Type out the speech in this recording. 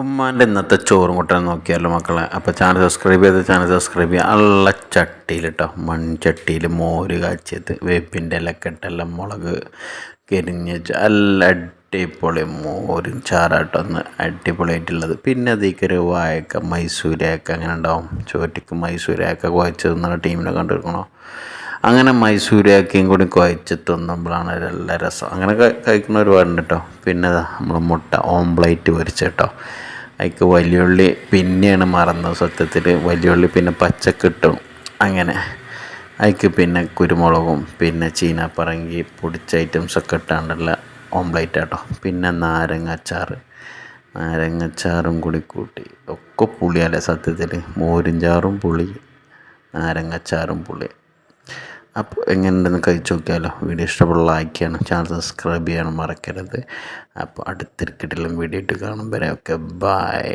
ഉമ്മാന്റെ ഇന്നത്തെ ചോറും കൂട്ടാൻ നോക്കിയാലോ മക്കളെ? അപ്പോൾ ചാനൽ സബ്സ്ക്രൈബ് ചെയ്ത് ചാനൽ സബ്സ്ക്രൈബ് ചെയ്യുക നല്ല ചട്ടിയിൽ കേട്ടോ മൺചട്ടിയിൽ മോര് കാച്ചിയത് വേപ്പിന്റെ ഇലക്കെട്ടെല്ലാം മുളക് കരിഞ്ഞ് നല്ല അടിപൊളി മോരും ചാറാട്ടോ ഒന്ന് അടിപൊളിയായിട്ടുള്ളത്. പിന്നെ അതിക്കൊരു വായക്ക മൈസൂരേക്ക അങ്ങനെ ഉണ്ടാവും. ചോറ്റയ്ക്ക് മൈസൂരേക്ക കുഴച്ച് തിന്നുന്ന ടീമിനെ കണ്ടിരിക്കണോ? അങ്ങനെ മൈസൂരേക്കയും കൂടി കുഴച്ച് തിന്നുമ്പോഴാണ് നല്ല രസം. അങ്ങനെ കഴിക്കുന്ന ഒരുപാടുണ്ട് കേട്ടോ പിന്നെ നമ്മൾ മുട്ട ഓംപ്ലേറ്റ് പൊരിച്ച കേട്ടോ. അതിക്ക് വലിയുള്ളി പിന്നെയാണ് മറന്നത് സത്യത്തിൽ വലിയുള്ളി പിന്നെ പച്ചക്കിട്ടും അങ്ങനെ. അതിക്ക് പിന്നെ കുരുമുളകും പിന്നെ ചീനാപ്പറങ്കി പൊടിച്ച ഐറ്റംസൊക്കെ ഇട്ടാണ്ടുള്ള ഓംപ്ലേറ്റ് കേട്ടോ പിന്നെ നാരങ്ങാച്ചാറ്. നാരങ്ങാച്ചാറും കൂടി കൂട്ടി. ഒക്കെ പുളിയല്ലേ സത്യത്തിൽ മോരും ചാറും പുളി നാരങ്ങാച്ചാറും പുളി. അപ്പോൾ എങ്ങനെയുണ്ടെന്ന് കഴിച്ച് നോക്കിയാലോ. വീഡിയോ ഇഷ്ടപ്പെടുന്ന ലൈക്ക് ചെയ്യണം. ചാനൽ സബ്സ്ക്രൈബ് ചെയ്യണം മറക്കരുത്. അപ്പോൾ അടുത്തൊരു കിട്ടിലും വീഡിയോ ഇട്ട് കാണും. വരെ ഓക്കെ ബൈ